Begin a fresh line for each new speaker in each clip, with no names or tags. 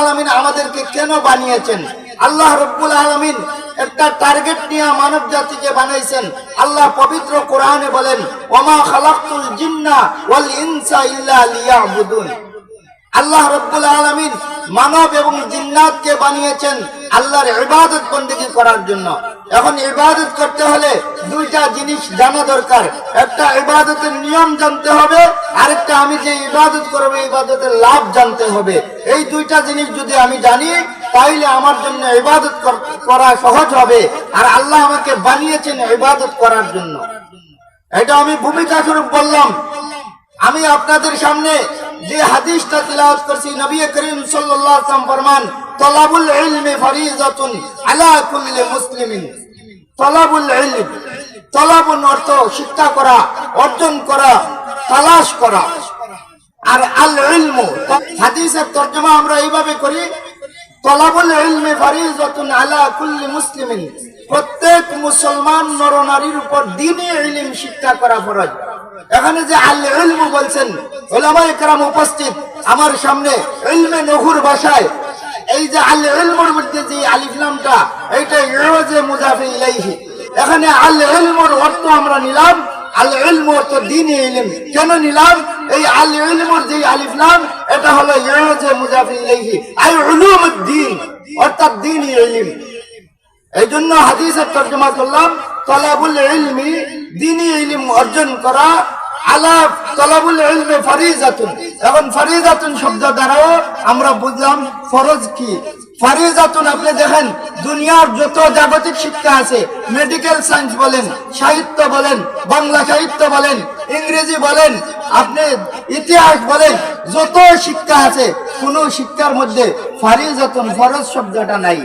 আলমিন আমাদেরকে কেন বানিয়েছেন? আল্লাহ রব্বুল আলমিন একটা টার্গেট নিয়ে মানব জাতিকে বানাইছেন। আল্লাহ পবিত্র কোরআনে বলেন, ওমা খালাকুল জিন্না ওয়াল ইনসা ইল্লা লিয়াবুদুন। আল্লাহ রব্বুল আলমিন মানব এবং জিন্নাতকে বানিয়েছেন আল্লাহর ইবাদত বন্দেগী করার জন্য। এখন ইবাদত করতে হলে দুইটা জিনিস জানা দরকার। একটা ইবাদতের নিয়ম জানতে হবে, আরেকটা আমি যে ইবাদত করব ইবাদতের লাভ জানতে হবে। এই দুইটা জিনিস যদি আমি জানি, তাইলে আমার জন্য ইবাদত করা সহজ হবে। আর আল্লাহ আমাকে বানিয়েছেন ইবাদত করার জন্য। এটা আমি ভূমিকা স্বরূপ বললাম। আমি আপনাদের সামনে যে হাদিসটা তিলাওয়াত করছি, নবী করিম সাল্লাল্লাহু আলাইহি ফরমান, তলাবুল ইলমি ফরিজাতুন আলা কুল্লি মুসলিমিন। তলাবুল ইলম, তলাবুন অর্থ শিক্ষা করা, অর্জন করা, তালাশ করা। আর আল ইলমু, হাদিসের তর্জমা আমরা এইভাবে করি, তলাবুল ইলমি ফরিজাতুন আলা কুল্লি মুসলিমিন। প্রত্যেক মুসলমান নরনারীর উপর দ্বীনি ইলম শিক্ষা করা ফরজ। এখানে যে আল ইলমু বলছেন, ওলামায়ে কেরাম উপস্থিত, আমার সামনে ইলমে নহুর ভাষায় এই যে আল ইলমুর মধ্যে যে আলিফ লামটা এইটা ইউজে মুজাফি ইলাইহি। এখানে আল ইলমুর অর্থ আমরা নিলাম আল ইলম অর্থ দ্বীনি ইলম। কেন নিলাম? এই আল ইলমুর যে আলিফ লাম এটা হলো ইউজে মুজাফি ইলাইহি। আই উলুমুদ্দিন অর্থাৎ দ্বীনি ইলম। এই জন্য হাদিসের তর্জমা করলাম তলাবুল ইলমি, দিনী অর্জন করা তলাবুল ইলমে এখন শব্দ দ্বারাও আমরা বুঝলাম ফরজ কি। আপনি দেখেন, দুনিয়ার যত জাগতিক শিক্ষা আছে মেডিকেল সায়েন্স বলেন, সাহিত্য বলেন, বাংলা সাহিত্য বলেন, ইংরেজি বলেন, আপনি ইতিহাস বলেন, যত শিক্ষা আছে, কোন শিক্ষার মধ্যে ফারিজাতুন ফরজ শব্দটা নাই।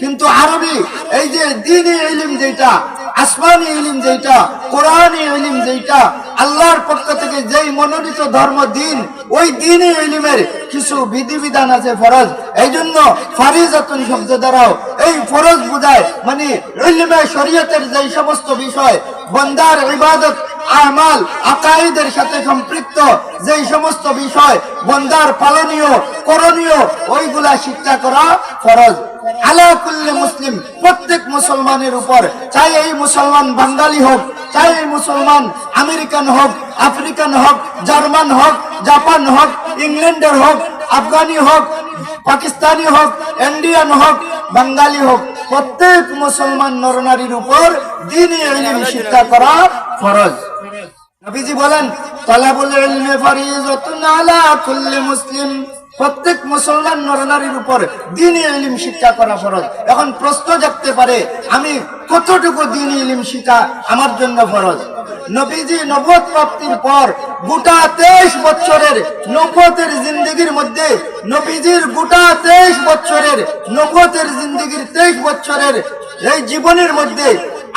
কিন্তু আরবি, এই যে দিনী ইলিম যেটা আসমানি যেটা যেটা আল্লাহর পক্ষ থেকে যেই মনোনীত ধর্ম দিন, ওই কিছু বিধিবিধান আছে ফরজ। এই জন্য শব্দ দ্বারাও এই ফরজ বুঝায়। মানে ইলিমে শরীয়তের যেই সমস্ত বিষয়, বন্দার ইবাদত, আমাল আকাইদের সাথে সম্পৃক্ত যেই সমস্ত বিষয়, বন্দার পালনীয়, করণীয়, ওইগুলা শিক্ষা করা ফরজ। আলা মুসলিম, প্রত্যেক মুসলমানের উপর। চাই এই মুসলমান বাঙালি হোক, চাই এই মুসলমান আমেরিকান হোক, আফ্রিকান হোক, জার্মান হোক, জাপান হোক, ইংল্যান্ডের হোক, আফগানি হোক, পাকিস্তানি হোক, ইন্ডিয়ান হোক, বাঙালি হোক, প্রত্যেক মুসলমান নরনারীর উপর দিনই ইলম শিক্ষা করা ফরজ। নবীজি বলেন, তালাবুল ইলমি ফরিজাতুন আলা কুল্লি মুসলিম। প্রত্যেক মুসলমান নরনারীর উপর দিনই ইলিম শিক্ষা করা ফরজ। এখন প্রশ্ন জাগতে পারে, আমি কতটুকু দিনই ইলিম শিক্ষা আমার জন্য ফরজ? নবীজি নবদ প্রাপ্তির পর গোটা তেইশ বছরের নবতের জিন্দগির মধ্যে নবীজির গোটা তেইশ বছরের নবতের জিন্দগির তেইশ বছরের এই জীবনের মধ্যে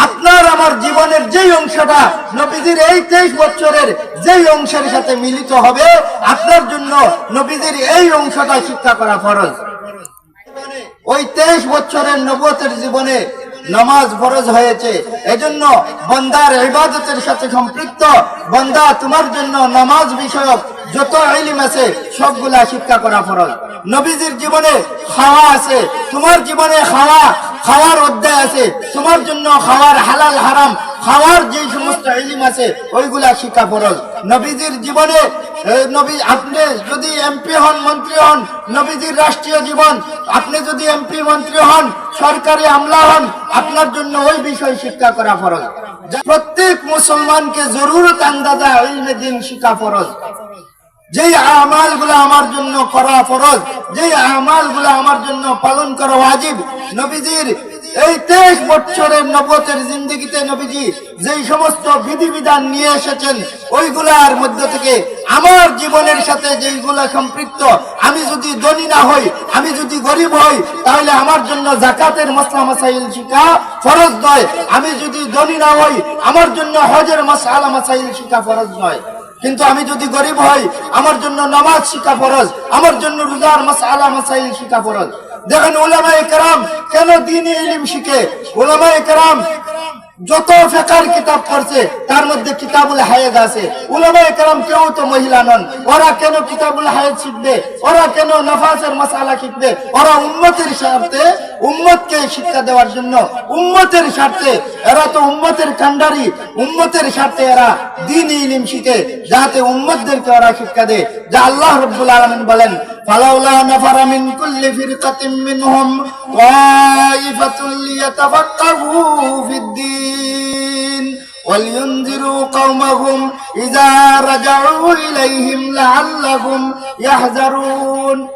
আপনার আমার জীবনের যেই অংশটা নবীজির এই তেইশ বছরের যেই অংশের সাথে মিলিত হবে, আপনার জন্য নবীজির এই অংশটা শিক্ষা করা ফরজ। ওই তেইশ বছরের নবতের জীবনে নামাজ ফরজ হয়েছে। এজন্য বন্দার ইবাদতের সাথে সম্পৃক্ত, বন্দা তোমার জন্য নামাজ বিষয়ক যত ইলিম আছে, সবগুলা শিক্ষা করা ফরজ। নবীজির জীবনে খাওয়া আছে, তোমার জীবনে খাওয়া খাওয়ার অধ্যায় আছে। তোমার জন্য খাওয়ার হালাল হারাম, খাওয়ার যে সমস্ত ইলিম আছে, ওইগুলা শিক্ষা ফরজ। নবীজির জীবনে নবী, আপনি যদি এমপি হন, মন্ত্রী হন, নবীজির রাষ্ট্রীয় জীবন, আপনি যদি এমপি, মন্ত্রী হন, সরকারি আমলা হন, আপনার জন্য ওই বিষয় শিক্ষা করা ফরজ। প্রত্যেক মুসলমানকে জরুরত আন্দাজা ইলমে দিন শিক্ষা ফরজ। যেই আমালগুলো আমার জন্য করা ফরজ, যেই আমালগুলো আমার জন্য পালন করা ওয়াজিব, নবীজির এই তেইশ বছরের নবতের জিন্দগিতে নবীজি যেই সমস্ত বিধিবিধান নিয়ে এসেছেন, ওইগুলার মধ্যে থেকে আমার জীবনের সাথে যেইগুলা সম্পৃক্ত, আমি যদি ধনী না হই, আমি যদি গরিব হই, তাহলে আমার জন্য জাকাতের মশলা মাসাইল শিখা ফরজ নয়। আমি যদি ধনী না হই, আমার জন্য হজের মশালা মাসাইল শিখা ফরজ নয়। কিন্তু আমি যদি গরিব হই, আমার জন্য নামাজ শিখা ফরজ, আমার জন্য রোজার মাসালা মাসাইল শিখা ফরজ। দেখেন ওলামা কেরাম কেন দিন ইলিম শিখে? ওলামা কেরাম যত ফেকার কিতাব পড়ছে, তার মধ্যে কিতাবুল হায়েদ আছে। উলামায়ে কেরাম কেউ তো মহিলা নন। ওরা কেন কিতাবুল হায়েদ শিখবে? ওরা কেন নফাসের মশালা শিখবে? ওরা উম্মতের স্বার্থে উম্মতকে শিক্ষা দেওয়ার জন্য। উম্মতের স্বার্থে, এরা তো উম্মতের কান্ডারি উম্মতের স্বার্থে এরা দিন ইলিম শিখে, যাতে উম্মতদেরকে ওরা শিক্ষা দেয়। যা আল্লাহ রব্বুল আলামিন বলেন, ফালাউলা নাফারা মিন কুল্লি ফিরকাতিন মিনহুম তাইফাতুল লিয়াতাফাক্কাহু ولينذروا قومهم إذا رجعوا إليهم لعلهم يحذرون.